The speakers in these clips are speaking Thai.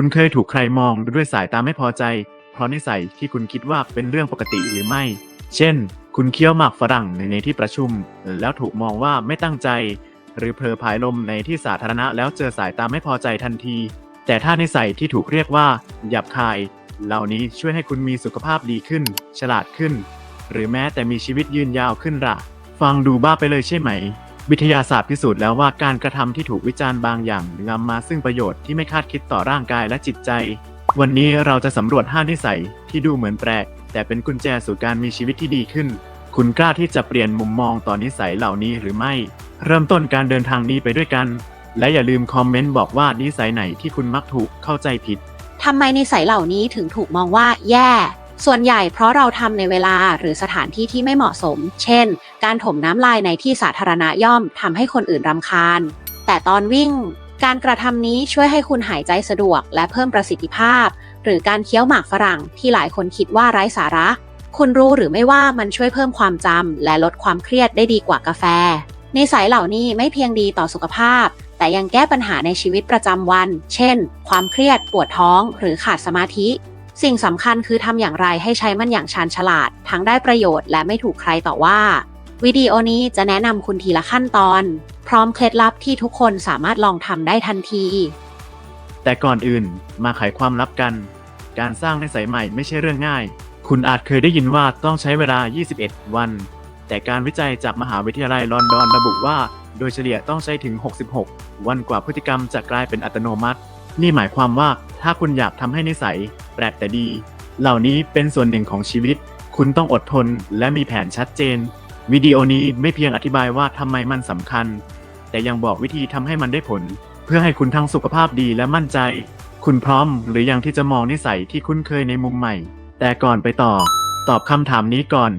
คุณเคยถูกใครมองด้วยสายตาไม่พอใจ เพราะนิสัยที่คุณคิดว่าเป็นเรื่องปกติหรือไม่ เช่น คุณเคี้ยวหมากฝรั่งในที่ประชุม แล้วถูกมองว่าไม่ตั้งใจ หรือเพลอผายลมในที่สาธารณะแล้วเจอสายตาไม่พอใจทันที แต่ถ้านิสัยที่ถูกเรียกว่า หยาบคาย เหล่านี้ช่วยให้คุณมีสุขภาพดีขึ้น ฉลาดขึ้น หรือแม้แต่มีชีวิตยืนยาวขึ้นล่ะ ฟังดูบ้าไปเลยใช่ไหม วิทยาศาสตร์พิสูจน์แล้วว่าการกระทำที่ถูกวิจารณ์บางอย่างนำมาซึ่งประโยชน์ที่ไม่คาดคิดต่อร่างกายและจิตใจ วันนี้เราจะสำรวจ5นิสัยที่ดูเหมือนแปลก แต่เป็นกุญแจสู่การมีชีวิตที่ดีขึ้น คุณกล้าที่จะเปลี่ยนมุมมองต่อนิสัยเหล่านี้หรือไม่ เริ่มต้นการเดินทางนี้ไปด้วยกัน และอย่าลืมคอมเมนต์บอกว่านิสัยไหนที่คุณมักถูกเข้าใจผิดทำไมนิสัยเหล่านี้ถึงถูกมองว่าแย่ ส่วนใหญ่เพราะเราทำในเวลาหรือสถานที่ที่ไม่เหมาะสม เช่น การถมน้ำลายในที่สาธารณะย่อมทำให้คนอื่นรำคาญ แต่ตอนวิ่ง การกระทำนี้ช่วยให้คุณหายใจสะดวก และเพิ่มประสิทธิภาพ หรือการเคี้ยวหมากฝรั่งที่หลายคนคิดว่าไร้สาระ คุณรู้หรือไม่ว่ามันช่วยเพิ่มความจำและลดความเครียดได้ดีกว่ากาแฟนิสัยเหล่านี้ไม่เพียงดีต่อสุขภาพ แต่ยังแก้ปัญหาในชีวิตประจำวัน เช่น ความเครียด ปวดท้อง หรือขาดสมาธิ สิ่งสำคัญคือทำอย่างไรให้ใช้มันอย่างชาญฉลาด ทั้งได้ประโยชน์และไม่ถูกใครต่อว่า วิดีโอนี้จะแนะนำคุณทีละขั้นตอน พร้อมเคล็ดลับที่ทุกคนสามารถลองทำได้ทันที แต่ก่อนอื่นมาไขความลับกัน การสร้างนิสัยใหม่ไม่ใช่เรื่องง่าย คุณอาจเคยได้ยินว่าต้องใช้เวลา 21 วัน แต่การวิจัยจากมหาวิทยาลัยลอนดอนระบุว่า โดยเฉลี่ยต้องใช้ถึง 66 วันกว่าพฤติกรรมจะกลายเป็นอัตโนมัติ นี่หมายความว่าถ้าคุณอยากทำให้นิสัย ปลกแต่ดี เหล่านี้เป็นส่วนหนึ่งของชีวิต คุณต้องอดทนและมีแผนชัดเจน วิดีโอนี้ไม่เพียงอธิบายว่าทำไมมันสำคัญ แต่ยังบอกวิธีทำให้มันได้ผล เพื่อให้คุณทั้งสุขภาพดีและมั่นใจ คุณพร้อมหรือยังที่จะมองนิสัยที่คุ้นเคยในมุมใหม่ แต่ก่อนไปต่อ ตอบคำถามนี้ก่อน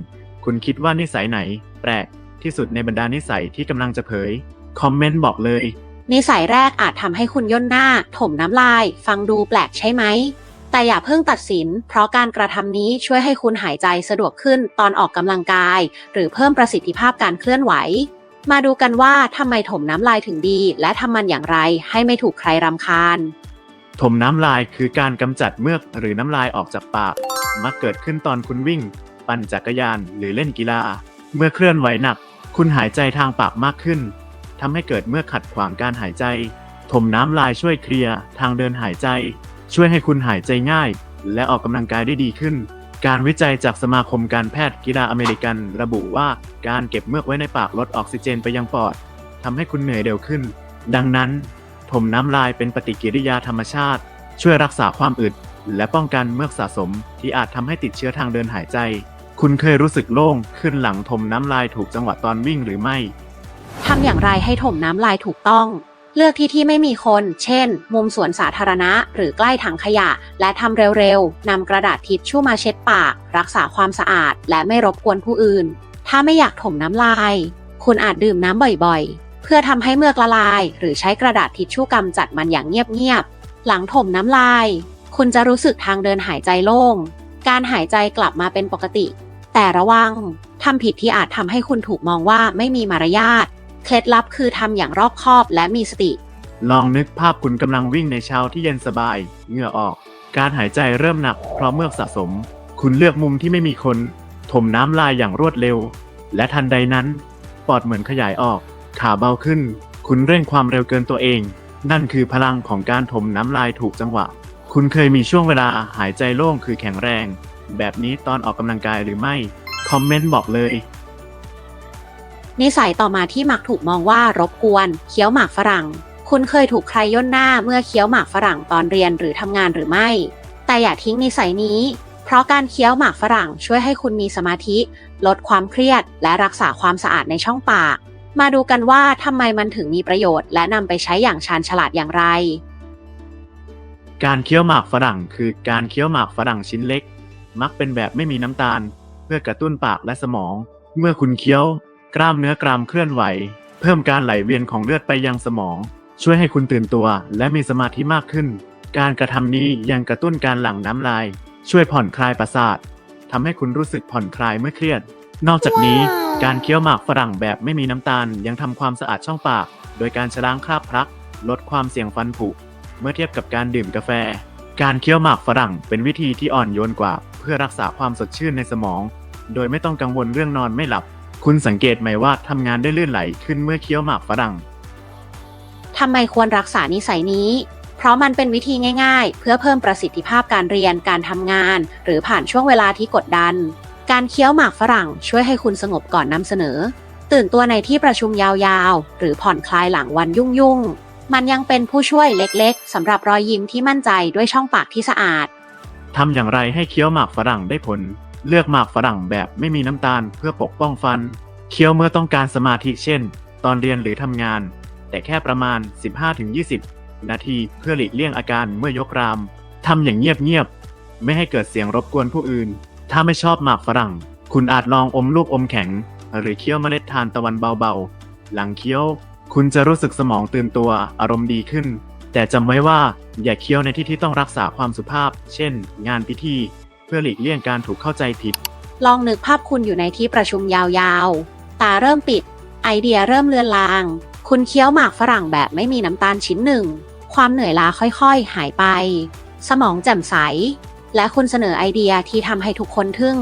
คุณคิดว่านิสัยไหน แปลกที่สุดในบรรดานิสัยที่กำลังจะเผย คอมเมนต์บอกเลยนิสัยแรกอาจทำให้คุณย่นหน้า ถมน้ำลาย ฟังดูแปลกใช่ไหม แต่อย่าเพิ่งตัดสิน เพราะการกระทำนี้ช่วยให้คุณหายใจสะดวกขึ้นตอนออกกำลังกาย หรือเพิ่มประสิทธิภาพการเคลื่อนไหว มาดูกันว่าทำไมถมน้ำลายถึงดี และทำมันอย่างไรให้ไม่ถูกใครรำคาญ ถมน้ำลายคือการกำจัดเมือกหรือน้ำลายออกจากปาก มักเกิดขึ้นตอนคุณวิ่ง ปั่นจักรยานหรือเล่นกีฬา เมื่อเคลื่อนไหวหนัก คุณหายใจทางปากมากขึ้นทำให้เกิดเมือกขัดขวางการหายใจ ถมน้ำลายช่วยเคลียร์ทางเดินหายใจ ช่วยให้คุณหายใจง่าย และออกกำลังกายได้ดีขึ้น การวิจัยจากสมาคมการแพทย์กีฬาอเมริกัน ระบุว่าการเก็บเมือกไว้ในปากลดออกซิเจนไปยังปอดทำให้คุณเหนื่อยเร็วขึ้น ดังนั้นถมน้ำลายเป็นปฏิกิริยาธรรมชาติ ช่วยรักษาความอึด และป้องกันเมือกสะสม ที่อาจทำให้ติดเชื้อทางเดินหายใจ คุณเคยรู้สึกโล่งขึ้นหลังถมน้ำลายถูกจังหวะตอนวิ่งหรือไม่ ทำอย่างไรให้ถมน้ำลายถูกต้อง เลือกที่ที่ไม่มีคน เช่น มุมสวนสาธารณะ หรือใกล้ถังขยะ และทำเร็วๆนำกระดาษทิชชู่มาเช็ดปาก รักษาความสะอาด และไม่รบกวนผู้อื่น ถ้าไม่อยากถมน้ำลาย คุณอาจดื่มน้ำบ่อยๆ เพื่อทำให้เมือกละลาย หรือใช้กระดาษทิชชู่กำจัดมันอย่างเงียบๆ หลังถมน้ำลาย คุณจะรู้สึกทางเดินหายใจโล่ง การหายใจกลับมาเป็นปกติ แต่ระวังทำผิดที่อาจทำให้คุณถูกมองว่าไม่มีมารยาท เคล็ดลับคือทำอย่างรอบคอบและมีสติ ลองนึกภาพคุณกำลังวิ่งในเช้าที่เย็นสบาย เหงื่อออก การหายใจเริ่มหนักเพราะเมือกสะสม คุณเลือกมุมที่ไม่มีคน ถมน้ำลายอย่างรวดเร็ว และทันใดนั้น ปอดเหมือนขยายออก ขาเบาขึ้น คุณเร่งความเร็วเกินตัวเอง นั่นคือพลังของการถมน้ำลายถูกจังหวะ คุณเคยมีช่วงเวลาหายใจโล่งคือแข็งแรง แบบนี้ตอนออกกำลังกายหรือไม่ คอมเมนต์บอกเลย นิสัยต่อมาที่มักถูกมองว่ารบกวน เคี้ยวหมากฝรั่ง คุณเคยถูกใครย่นหน้าเมื่อเคี้ยวหมากฝรั่งตอนเรียนหรือทำงานหรือไม่ แต่อย่าทิ้งนิสัยนี้ เพราะการเคี้ยวหมากฝรั่งช่วยให้คุณมีสมาธิ ลดความเครียด และรักษาความสะอาดในช่องปาก มาดูกันว่าทำไมมันถึงมีประโยชน์ และนำไปใช้อย่างชาญฉลาดอย่างไร การเคี้ยวหมากฝรั่ง คือการเคี้ยวหมากฝรั่งชิ้นเล็ก มักเป็นแบบไม่มีน้ำตาล เพื่อกระตุ้นปากและสมอง เมื่อคุณเคี้ยว กล้ามเนื้อกรามเคลื่อนไหว เพิ่มการไหลเวียนของเลือดไปยังสมอง ช่วยให้คุณตื่นตัวและมีสมาธิมากขึ้น การกระทำนี้ยังกระตุ้นการหลั่งน้ำลาย ช่วยผ่อนคลายประสาททำให้คุณรู้สึกผ่อนคลายเมื่อเครียด นอกจากนี้การเคี้ยวหมากฝรั่งแบบไม่มีน้ำตาลยังทำความสะอาดช่องปาก โดยการชะล้างคราบพลัก ลดความเสี่ยงฟันผุ เมื่อเทียบกับการดื่มกาแฟ การเคี้ยวหมากฝรั่งเป็นวิธีที่อ่อนโยนกว่า เพื่อรักษาความสดชื่นในสมอง โดยไม่ต้องกังวลเรื่องนอนไม่หลับ คุณสังเกตไหมว่าทำงานได้ลื่นไหลขึ้นเมื่อเคี้ยวหมากฝรั่ง ทำไมควรรักษานิสัยนี้ เพราะมันเป็นวิธีง่าย ๆ เพื่อเพิ่มประสิทธิภาพการเรียนการทำงาน หรือผ่านช่วงเวลาที่กดดัน การเคี้ยวหมากฝรั่ง ช่วยให้คุณสงบก่อนนำเสนอ ตื่นตัวในที่ประชุมยาวๆ หรือผ่อนคลายหลังวันยุ่งๆ มันยังเป็นผู้ช่วยเล็กๆสำหรับรอยยิ้มที่มั่นใจด้วยช่องปากที่สะอาด ทำอย่างไรให้เคี้ยวหมากฝรั่งได้ผล เลือกหมากฝรั่งแบบไม่มีน้ำตาลเพื่อปกป้องฟัน เคี้ยวเมื่อต้องการสมาธิเช่น ตอนเรียนหรือทำงาน แต่แค่ประมาณ 15-20 นาทีเพื่อหลีกเลี่ยงอาการเมื่อยกรามทำอย่างเงียบๆไม่ให้เกิดเสียงรบกวนผู้อื่น ถ้าไม่ชอบหมากฝรั่ง คุณอาจลองอมลูกอมแข็ง หรือเคี้ยวเมล็ดทานตะวันเบาๆ หลังเคี้ยว คุณจะรู้สึกสมองตื่นตัวอารมณ์ดีขึ้น แต่จำไว้ว่าอย่าเคี้ยวในที่ที่ต้องรักษาความสุภาพ เช่น งานพิธี พื่อหลีกเลี่ยงการถูกเข้าใจผิด ลองนึกภาพคุณอยู่ในที่ประชุมยาวๆ ตาเริ่มปิด ไอเดียเริ่มเลือนลาง คุณเคี้ยวหมากฝรั่งแบบไม่มีน้ำตาลชิ้นหนึ่ง ความเหนื่อยล้าค่อยๆ หายไป สมองแจ่มใส และคุณเสนอไอเดียที่ทำให้ทุกคนทึ่ง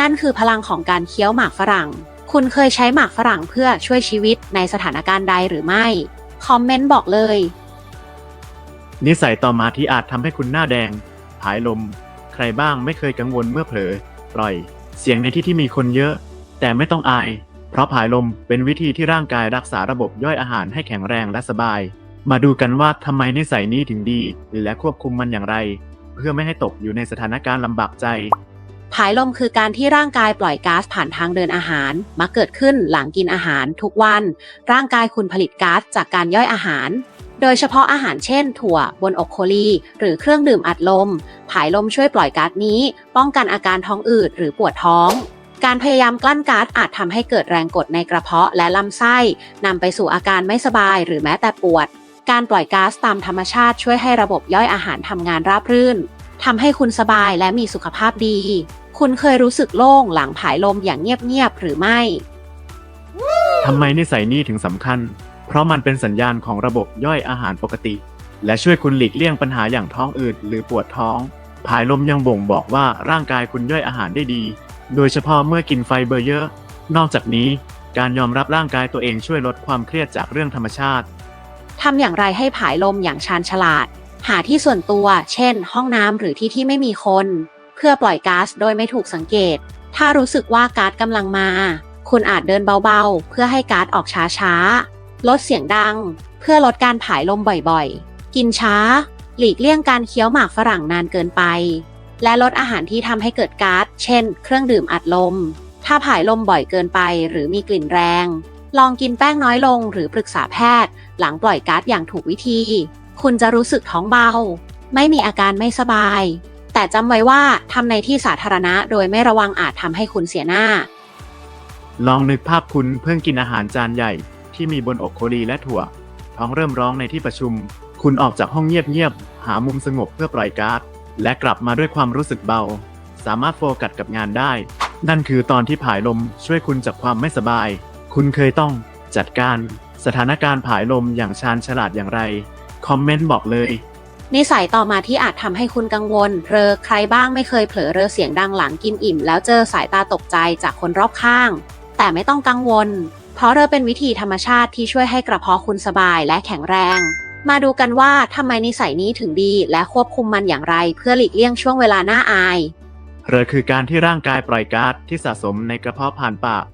นั่นคือพลังของการเคี้ยวหมากฝรั่ง คุณเคยใช้หมากฝรั่งเพื่อช่วยชีวิตในสถานการณ์ใดหรือไม่ คอมเมนต์บอกเลย นิสัยต่อมาที่อาจทำให้คุณหน้าแดงผายลมใค รบ้างไม่เคยกังวลเมื่อเผลอปล่อย เสียงในที่ที่มีคนเยอะ แต่ไม่ต้องอาย เพราะผายลมเป็นวิธีที่ร่างกายรักษาระบบย่อยอาหารให้แข็งแรงและสบาย มาดูกันว่าทำไมนิสัยนี้ถึงดี และควบคุมมันอย่างไร เพื่อไม่ให้ตกอยู่ในสถานการณ์ลำบากใจผายลมคือการที่ร่างกายปล่อยก๊าซผ่านทางเดินอาหารมาเกิดขึ้นหลังกินอาหารทุกวัน ร่างกายคุณผลิตก๊าซจากการย่อยอาหาร โดยเฉพาะอาหารเช่น ถั่วบนอกโคลี หรือเครื่องดื่มอัดลม ผายลมช่วยปล่อยก๊าซนี้ ป้องกันอาการท้องอืดหรือปวดท้อง การพยายามกลั้นก๊าซอาจทำให้เกิดแรงกดในกระเพาะและลำไส้นำไปสู่อาการไม่สบายหรือแม้แต่ปวด การปล่อยก๊าซตามธรรมชาติช่วยให้ระบบย่อยอาหารทำงานราบรื่นทำให้คุณสบายและมีสุขภาพดี คุณเคยรู้สึกโล่งหลังผายลมอย่างเงียบๆหรือไม่ ทำไมนิสัยนี้ถึงสำคัญ เพราะมันเป็นสัญญาณของระบบย่อยอาหารปกติ และช่วยคุณหลีกเลี่ยงปัญหาอย่างท้องอืดหรือปวดท้อง ผายลมยังบ่งบอกว่าร่างกายคุณย่อยอาหารได้ดี โดยเฉพาะเมื่อกินไฟเบอร์เยอะ นอกจากนี้การยอมรับร่างกายตัวเองช่วยลดความเครียดจากเรื่องธรรมชาติ ทำอย่างไรให้ผายลมอย่างชาญฉลาด หาที่ส่วนตัว เช่น ห้องน้ำหรือที่ที่ไม่มีคน เพื่อปล่อยก๊าซโดยไม่ถูกสังเกต ถ้ารู้สึกว่าก๊าซกำลังมา คุณอาจเดินเบาๆ เพื่อให้ก๊าซออกช้าๆ ลดเสียงดัง เพื่อลดการผายลมบ่อยๆ กินช้า หลีกเลี่ยงการเคี้ยวหมากฝรั่งนานเกินไป และลดอาหารที่ทำให้เกิดก๊าซ เช่น เครื่องดื่มอัดลม ถ้าผายลมบ่อยเกินไปหรือมีกลิ่นแรง ลองกินแป้งน้อยลงหรือปรึกษาแพทย์ หลังปล่อยก๊าซอย่างถูกวิธี คุณจะรู้สึกท้องเบา ไม่มีอาการไม่สบาย แต่จำไว้ว่าทำในที่สาธารณะโดยไม่ระวังอาจทำให้คุณเสียหน้า ลองนึกภาพคุณเพิ่งกินอาหารจานใหญ่ ที่มีบนอกโคลีและถั่ว ท้องเริ่มร้องในที่ประชุม คุณออกจากห้องเงียบๆ หามุมสงบเพื่อปล่อยก๊าซและกลับมาด้วยความรู้สึกเบา สามารถโฟกัสกับงานได้ นั่นคือตอนที่ผายลมช่วยคุณจากความไม่สบาย คุณเคยต้องจัดการสถานการณ์ผายลมอย่างชาญฉลาดอย่างไร คอมเมนต์บอกเลยนิสัยต่อมาที่อาจทำให้คุณกังวลเรอใครบ้างไม่เคยเผลอเรอเสียงดังหลังกินอิ่ม แล้วเจอสายตาตกใจจากคนรอบข้าง แต่ไม่ต้องกังวล เพราะเรอเป็นวิธีธรรมชาติที่ช่วยให้กระเพาะคุณสบายและแข็งแรง มาดูกันว่าทำไมนิสัยนี้ถึงดีและควบคุมมันอย่างไร เพื่อหลีกเลี่ยงช่วงเวลาน่าอายเรอคือการที่ร่างกายปล่อยก๊าซที่สะสมในกระเพาะผ่านปาก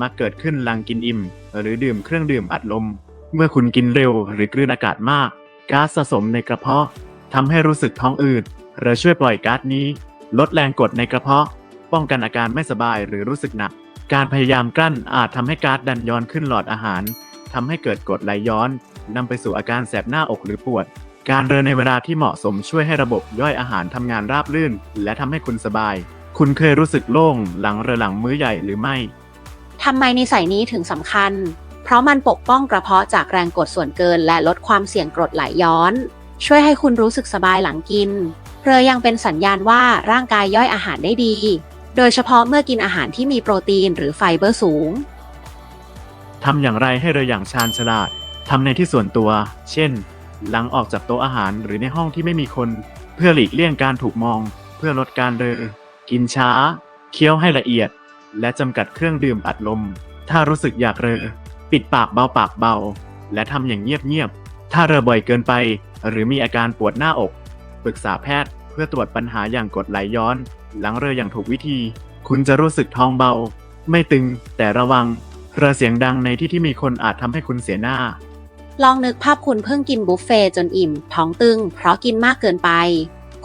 มาเกิดขึ้นหลังกินอิ่ม หรือดื่มเครื่องดื่มอัดลม เมื่อคุณกินเร็วหรือกลืนอากาศมากก๊าซสะสมในกระเพาะทำให้รู้สึกท้องอืดเรอช่วยปล่อยก๊าซนี้ ลดแรงกดในกระเพาะ ป้องกันอาการไม่สบายหรือรู้สึกหนัก การพยายามกลั้นอาจทำให้ก๊าซดันย้อนขึ้นหลอดอาหารทำให้เกิดกรดไหลย้อนนำไปสู่อาการแสบหน้าอกหรือปวด การเดินในเวลาที่เหมาะสมช่วยให้ระบบย่อยอาหารทำงานราบรื่น และทำให้คุณสบาย คุณเคยรู้สึกโล่งหลังเรือหลังมื้อใหญ่หรือไม่ทำไมนิสัยนี้ถึงสำคัญ เพราะมันปกป้องกระเพาะจากแรงกดส่วนเกิน และลดความเสี่ยงกรดไหลย้อน ช่วยให้คุณรู้สึกสบายหลังกิน เรอยังเป็นสัญญาณว่าร่างกายย่อยอาหารได้ดี โดยเฉพาะเมื่อกินอาหารที่มีโปรตีนหรือไฟเบอร์สูง ทำอย่างไรให้เรืออย่างชาญฉลาดทำในที่ส่วนตัว เช่น หลังออกจากโต๊ะอาหารหรือในห้องที่ไม่มีคน เพื่อหลีกเลี่ยงการถูกมอง เพื่อลดการเรอกินช้า เคี้ยวให้ละเอียด และจำกัดเครื่องดื่มอัดลม ถ้ารู้สึกอยากเรอ ปิดปากเบาปากเบา และทำอย่างเงียบๆ ถ้าเรอบ่อยเกินไป หรือมีอาการปวดหน้าอก ปรึกษาแพทย์เพื่อตรวจปัญหาอย่างกดไหลย้อน หลังเรออย่างถูกวิธี คุณจะรู้สึกท้องเบา ไม่ตึงแต่ระวัง เรอเสียงดังในที่ที่มีคนอาจทำให้คุณเสียหน้า ลองนึกภาพคุณเพิ่งกินบุฟเฟ่จนอิ่ม ท้องตึง เพราะกินมากเกินไป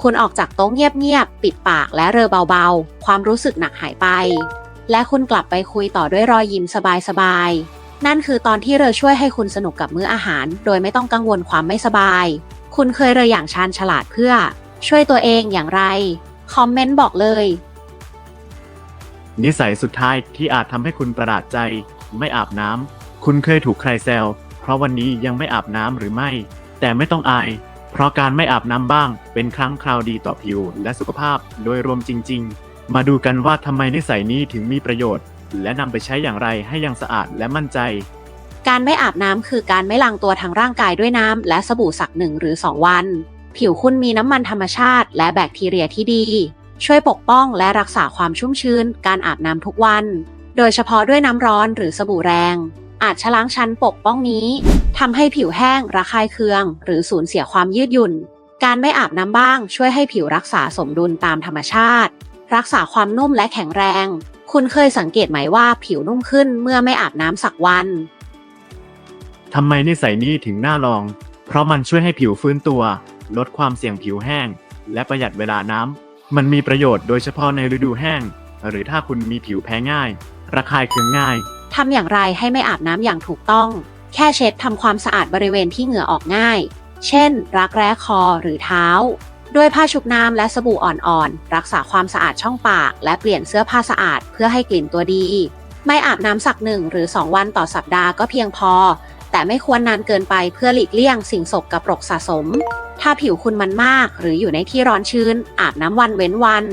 คุณออกจากโต๊ะเงียบๆปิดปากและเรอเบาๆ ความรู้สึกหนักหายไป และคุณกลับไปคุยต่อด้วยรอยยิ้มสบายๆนั่นคือตอนที่เรอช่วยให้คุณสนุกกับมื้ออาหาร โดยไม่ต้องกังวลความไม่สบาย คุณเคยเรออย่างชาญฉลาดเพื่อ ช่วยตัวเองอย่างไร คอมเมนต์บอกเลย นิสัยสุดท้ายที่อาจทำให้คุณประหลาดใจ ไม่อาบน้ำคุณเคยถูกใครแซวเพราะวันนี้ยังไม่อาบน้ำหรือไม่ แต่ไม่ต้องอาย เพราะการไม่อาบน้ำบ้าง เป็นครั้งคราวดีต่อผิวและสุขภาพโดยรวมจริง ๆ มาดูกันว่าทำไมนิสัยนี้ถึงมีประโยชน์ และนำไปใช้อย่างไรให้ยังสะอาดและมั่นใจ การไม่อาบน้ำคือการไม่ล้างตัวทางร่างกายด้วยน้ำและสบู่สักหนึ่งหรือ2วัน ผิวคุณมีน้ำมันธรรมชาติ และแบคทีเรียที่ดี ช่วยปกป้องและรักษาความชุ่มชื้น การอาบน้ำทุกวัน โดยเฉพาะด้วยน้ำร้อนหรือสบู่แรง อาจชะล้างชั้นปกป้องนี้ทำให้ผิวแห้ง ระคายเคือง หรือสูญเสียความยืดหยุ่น การไม่อาบน้ำบ้าง ช่วยให้ผิวรักษาสมดุลตามธรรมชาติ รักษาความนุ่มและแข็งแรง คุณเคยสังเกตไหมว่าผิวนุ่มขึ้นเมื่อไม่อาบน้ำสักวันทำไมนิสัยนี้ถึงน่าลอง เพราะมันช่วยให้ผิวฟื้นตัว ลดความเสี่ยงผิวแห้ง และประหยัดเวลาน้ำ มันมีประโยชน์โดยเฉพาะในฤดูแห้ง หรือถ้าคุณมีผิวแพ้ง่าย ระคายเคืองง่าย ทำอย่างไรให้ไม่อาบน้ำอย่างถูกต้อง แค่เช็ดทำความสะอาดบริเวณที่เหงื่อออกง่าย เช่น รักแร้คอหรือเท้า ด้วยผ้าชุบน้ำและสบู่อ่อนๆ รักษาความสะอาดช่องปาก และเปลี่ยนเสื้อผ้าสะอาดเพื่อให้กลิ่นตัวดี ไม่อาบน้ำสักหนึ่งหรือ 2 วันต่อสัปดาห์ก็เพียงพอ แต่ไม่ควรนานเกินไปเพื่อหลีกเลี่ยงสิ่งสกปรกสะสม ถ้าผิวคุณมันมาก หรืออยู่ในที่ร้อนชื้น อาบน้ำวันเว้นวัน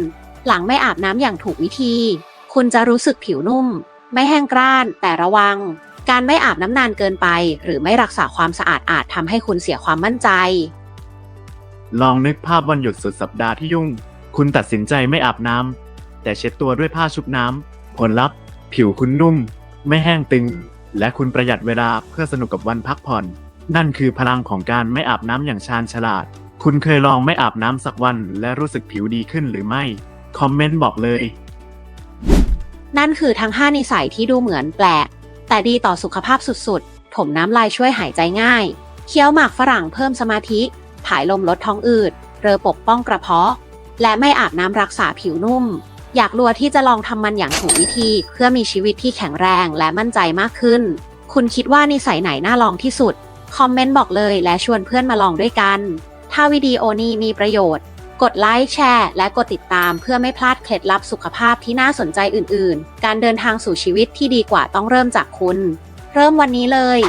หลังไม่อาบน้ำอย่างถูกวิธี คุณจะรู้สึกผิวนุ่ม ไม่แห้งกร้าน แต่ระวัง การไม่อาบน้ำนานเกินไป หรือไม่รักษาความสะอาดอาจทำให้คุณเสียความมั่นใจ ลองนึกภาพวันหยุดสุดสัปดาห์ที่ยุ่ง คุณตัดสินใจไม่อาบน้ำแต่เช็ดตัวด้วยผ้าชุบน้ำผลลัพธ์ ผิวคุณนุ่ม ไม่แห้งตึง และคุณประหยัดเวลาเพื่อสนุกกับวันพักผ่อน นั่นคือพลังของการไม่อาบน้ำอย่างชาญฉลาด คุณเคยลองไม่อาบน้ำสักวันและรู้สึกผิวดีขึ้นหรือไม่ คอมเมนต์บอกเลย นั่นคือทั้ง 5 นิสัยที่ดูเหมือนแปลก แต่ดีต่อสุขภาพสุดๆ ถมน้ำลายช่วยหายใจง่าย เคี้ยวหมากฝรั่งเพิ่มสมาธิผายลมลดท้องอืด เรอปกป้องกระเพาะ และไม่อาบน้ำรักษาผิวนุ่ม อยากรัวที่จะลองทำมันอย่างถูกวิธี เพื่อมีชีวิตที่แข็งแรงและมั่นใจมากขึ้น คุณคิดว่านิสัยไหนน่าลองที่สุด คอมเมนต์บอกเลยและชวนเพื่อนมาลองด้วยกัน ถ้าวิดีโอนี้มีประโยชน์ กดไลค์แชร์และกดติดตามเพื่อไม่พลาดเคล็ดลับสุขภาพที่น่าสนใจอื่น ๆ การเดินทางสู่ชีวิตที่ดีกว่าต้องเริ่มจากคุณ เริ่มวันนี้เลย